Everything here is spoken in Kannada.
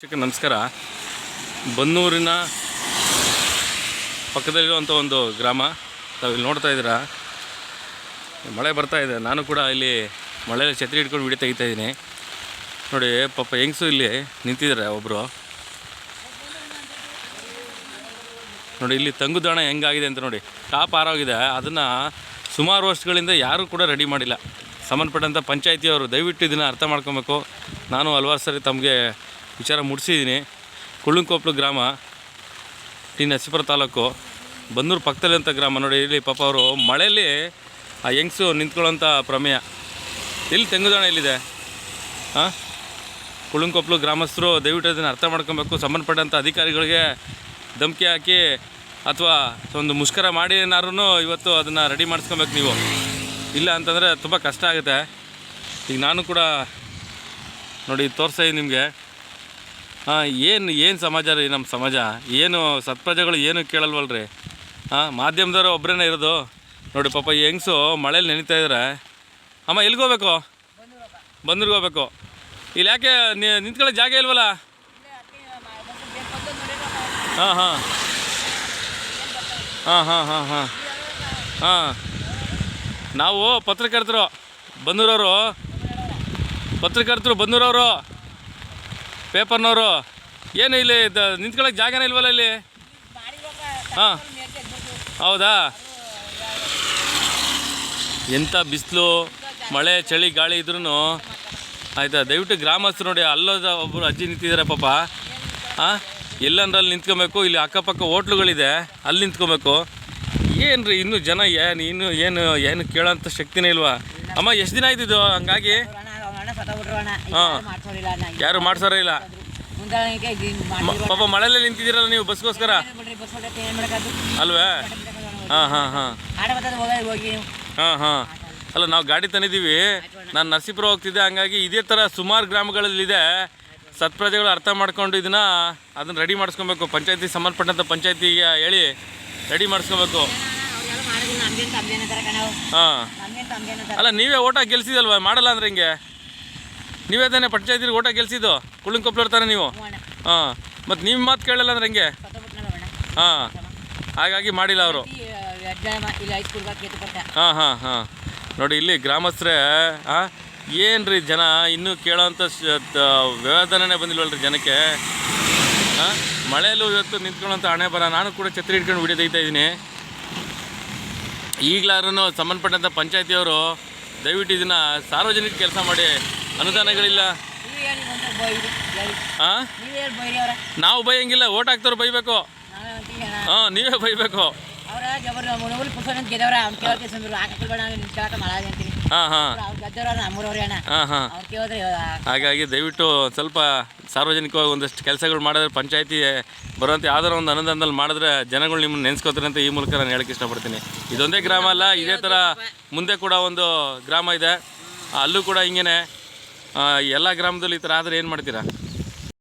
ವೀಕ್ಷಕ ನಮಸ್ಕಾರ. ಬನ್ನೂರಿನ ಪಕ್ಕದಲ್ಲಿರುವಂಥ ಒಂದು ಗ್ರಾಮ. ತಾವು ಇಲ್ಲಿ ನೋಡ್ತಾ ಇದ್ದೀರಾ? ಮಳೆ ಬರ್ತಾ ಇದೆ. ನಾನು ಕೂಡ ಇಲ್ಲಿ ಮಳೆಯಲ್ಲಿ ಛತ್ರಿ ಹಿಡ್ಕೊಂಡು ವಿಡಿಯೋ ತೆಗಿತಾ ಇದ್ದೀನಿ. ನೋಡಿ, ಪಾಪ ಹೆಂಗಸು ಇಲ್ಲಿ ನಿಂತಿದ್ದಾರೆ ಒಬ್ಬರು ನೋಡಿ, ಇಲ್ಲಿ ತಂಗುದಾಣ ಹೆಂಗಾಗಿದೆ ಅಂತ ನೋಡಿ. ಟಾಪ್ ಆರೋಗಿದೆ. ಅದನ್ನು ಸುಮಾರು ವರ್ಷಗಳಿಂದ ಯಾರೂ ಕೂಡ ರೆಡಿ ಮಾಡಿಲ್ಲ. ಸಂಬಂಧಪಟ್ಟಂಥ ಪಂಚಾಯತಿಯವರು ದಯವಿಟ್ಟು ಇದನ್ನು ಅರ್ಥ ಮಾಡ್ಕೊಬೇಕು. ನಾನು ಹಲ್ವಾರು ಸರಿ ತಮಗೆ ವಿಚಾರ ಮುಟ್ಟಿಸಿದ್ದೀನಿ ಕುಳ್ಳಂಕೊಪ್ಲು ಗ್ರಾಮ, ಟಿ ನರಸೀಪುರ ತಾಲೂಕು ಬಂದೂರು ಪಕ್ಕದಲ್ಲಿ ಅಂತ ಗ್ರಾಮ ನೋಡಿ, ಇಲ್ಲಿ ಪಾಪ ಅವರು ಮಳೆಯಲ್ಲಿ ಆ ಹೆಂಗ್ಸು ನಿಂತ್ಕೊಳ್ಳೋಂಥ ಪ್ರಮೇಯ. ಇಲ್ಲಿ ತೆಂಗುದಾಣ ಎಲ್ಲಿದೆ? ಹಾಂ ಕುಳ್ಳಂಕೊಪ್ಲು ಗ್ರಾಮಸ್ಥರು ದಯವಿಟ್ಟು ಅದನ್ನು ಅರ್ಥ ಮಾಡ್ಕೊಬೇಕು. ಸಂಬಂಧಪಟ್ಟಂಥ ಅಧಿಕಾರಿಗಳಿಗೆ ಧಮಕಿ ಹಾಕಿ, ಅಥವಾ ಒಂದು ಮುಷ್ಕರ ಮಾಡಿ ಏನಾದ್ರು ಇವತ್ತು ಅದನ್ನು ರೆಡಿ ಮಾಡಿಸ್ಕೊಬೇಕು ನೀವು. ಇಲ್ಲ ಅಂತಂದರೆ ತುಂಬ ಕಷ್ಟ ಆಗುತ್ತೆ. ಈಗ ನಾನು ಕೂಡ ನೋಡಿ ತೋರಿಸ್ತಾ ನಿಮಗೆ. ಏನು ಏನು ಸಮಾಜ ರೀ ನಮ್ಮ ಸಮಾಜ? ಏನು ಸತ್ಪ್ರಜೆಗಳು ಏನು ಕೇಳಲ್ವಲ್ರಿ? ಹಾಂ, ಮಾಧ್ಯಮದವರು ಒಬ್ಬರೇ ಇರೋದು. ನೋಡಿ ಪಾಪ ಹೆಂಗ್ಸು ಮಳೇಲಿ ನೆನೀತಾ ಇದ್ದಾರೆ ಅಮ್ಮ, ಎಲ್ಲಿಗೆ ಹೋಗ್ಬೇಕು? ಬಂದ್ರಿಗೆ ಹೋಗ್ಬೇಕು. ಇಲ್ಲಿ ಯಾಕೆ ನಿಂತ್ಕೊಳ್ಳೋ ಜಾಗ ಇಲ್ವಲ್ಲ? ಹಾಂ ಹಾಂ. ಹಾಂ ಹಾಂ ಹಾಂ ಹಾಂ. ಹಾಂ. ನಾವು ಪತ್ರಕರ್ತರು, ಬಂದೂರವರು. ಪತ್ರಕರ್ತರು, ಬಂದೂರವರು. ಪೇಪರ್ನವರು, ಏನು ಇಲ್ಲಿ ನಿಂತ್ಕೊಳ್ಳೋಕೆ ಜಾಗನೇ ಇಲ್ವಲ್ಲ ಇಲ್ಲಿ? ಹಾಂ. ಹೌದಾ? ಎಂಥ ಬಿಸಿಲು, ಮಳೆ, ಚಳಿ, ಗಾಳಿ ಇದ್ರೂ ಆಯಿತಾ? ದಯವಿಟ್ಟು ಗ್ರಾಮಸ್ಥರು ನೋಡಿ, ಅಲ್ಲೋದ ಒಬ್ಬರು ಅಜ್ಜಿ ನಿಂತಿದ್ದಾರೆ ಪಾಪ. ಹಾಂ ಎಲ್ಲಂದ್ರಲ್ಲಿ ನಿಂತ್ಕೊಬೇಕು? ಇಲ್ಲಿ ಅಕ್ಕಪಕ್ಕ ಹೋಟ್ಲುಗಳಿದೆ, ಅಲ್ಲಿ ನಿಂತ್ಕೊಬೇಕು. ಏನು ರೀ ಇನ್ನೂ ಜನ ಏನು, ಇನ್ನೂ ಏನು ಏನು ಕೇಳೋಂಥ ಶಕ್ತಿನೇ ಇಲ್ವಾ? ಅಮ್ಮ, ಎಷ್ಟು ದಿನ ಆಯ್ತಿದ್ದು ಹಂಗಾಗಿ. ಯಾರು ಮಾಡ್ಸಾರ ಇಲ್ಲ ಪಾಪ ಮಳೆಯಲ್ಲೇ ನಿಂತಿದ್ದೀರಲ್ಲ ನೀವು ಬಸ್ಗೋಸ್ಕರ? ಅಲ್ವೇ? ಹಾಂ ಹಾಂ ಹಾಂ. ಹಾಂ ಹಾಂ. ಅಲ್ಲ ನಾವು ಗಾಡಿ ತಂದಿದ್ದೀವಿ. ನಾನು ನರಸೀಪುರ ಹೋಗ್ತಿದ್ದೆ ಹಂಗಾಗಿ ಇದೇ ಥರ ಸುಮಾರು ಗ್ರಾಮಗಳಲ್ಲಿದೆ. ಸತ್ಪ್ರಜೆಗಳು ಅರ್ಥ ಮಾಡ್ಕೊಂಡು ಇದನ್ನ ಅದನ್ನು ರೆಡಿ ಮಾಡಿಸ್ಕೊಬೇಕು. ಪಂಚಾಯತಿ ಸಂಬಂಧಪಟ್ಟಂಥ ಪಂಚಾಯತಿಗೆ ಹೇಳಿ ರೆಡಿ ಮಾಡಿಸ್ಕೊಬೇಕು. ಹಾಂ. ಅಲ್ಲ ನೀವೇ ಓಟ ಗೆಲ್ಸಿದಲ್ವ ಮಾಡಲ್ಲ ಅಂದ್ರೆ ಹಿಂಗೆ? ನೀವೇ ತಾನೇ ಪಂಚಾಯತಿಗೆ ಓಟ ಗೆಲ್ಸಿದ್ದು? ಕುಳ್ಳಂಕೊಪ್ಲವ್ರು ತಾನೆ ನೀವು? ಹಾಂ ಮತ್ತು ನಿಮ್ಮ ಮಾತು ಕೇಳಲ್ಲ ಅಂದ್ರೆ ಹೆಂಗೆ? ಹಾಂ ಹಾಗಾಗಿ ಮಾಡಿಲ್ಲ ಅವರು. ಹಾಂ ಹಾಂ ಹಾಂ. ನೋಡಿ ಇಲ್ಲಿ ಗ್ರಾಮಸ್ಥರೇ ಹಾಂ ಏನು ರೀ ಜನ? ಇನ್ನೂ ಕೇಳೋವಂಥ ವ್ಯವಧಾನನೇ ಬಂದಿಲ್ವಲ್ರಿ ಜನಕ್ಕೆ? ಹಾಂ ಮಳೆಯಲ್ಲೂ ಇವತ್ತು ನಿಂತ್ಕೊಳ್ಳೋಂಥ ಹಣೆ ಬರ. ನಾನು ಕೂಡ ಛತ್ರಿ ಹಿಡ್ಕೊಂಡು ವಿಡಿಯೋ ತೆಗಿತಾ ಇದ್ದೀನಿ. ಈಗಲಾದ್ರೂ ಸಂಬಂಧಪಟ್ಟಂಥ ಪಂಚಾಯತಿಯವರು ದಯವಿಟ್ಟು ಇದನ್ನು ಸಾರ್ವಜನಿಕ ಕೆಲಸ ಮಾಡಿ ಅನುದಾನಗಳಿಲ್ಲ. ಹಾಂ ನಾವು ಬೈಯಂಗಿಲ್ಲ ಓಟ್ ಹಾಕ್ತವ್ರು ಬೈಬೇಕು. ಹಾಂ ನೀವೇ ಬೈಬೇಕು. ಹಾಗಾಗಿ ದಯವಿಟ್ಟು ಸ್ವಲ್ಪ ಸಾರ್ವಜನಿಕವಾಗಿ ಒಂದಷ್ಟು ಕೆಲಸಗಳು ಮಾಡಿದ್ರೆ ಪಂಚಾಯತಿ ಬರುವಂಥ ಯಾವ್ದಾರ ಒಂದು ಅನುದಾನದಲ್ಲಿ ಮಾಡಿದ್ರೆ ಜನಗಳು ನಿಮ್ಮನ್ನು ನೆನೆಸ್ಕೋತಾರೆ ಅಂತ ಈ ಮೂಲಕ ನಾನು ಹೇಳಕ್ಕೆ ಇಷ್ಟಪಡ್ತೀನಿ. ಇದೊಂದೇ ಗ್ರಾಮ ಅಲ್ಲ ಇದೇ ಥರ ಮುಂದೆ ಕೂಡ ಒಂದು ಗ್ರಾಮ ಇದೆ. ಅಲ್ಲೂ ಕೂಡ ಹಿಂಗೇನೆ. ಎಲ್ಲ ಗ್ರಾಮದಲ್ಲಿ ಈ ಥರ ಆದರೆ ಏನು ಮಾಡ್ತೀರಾ?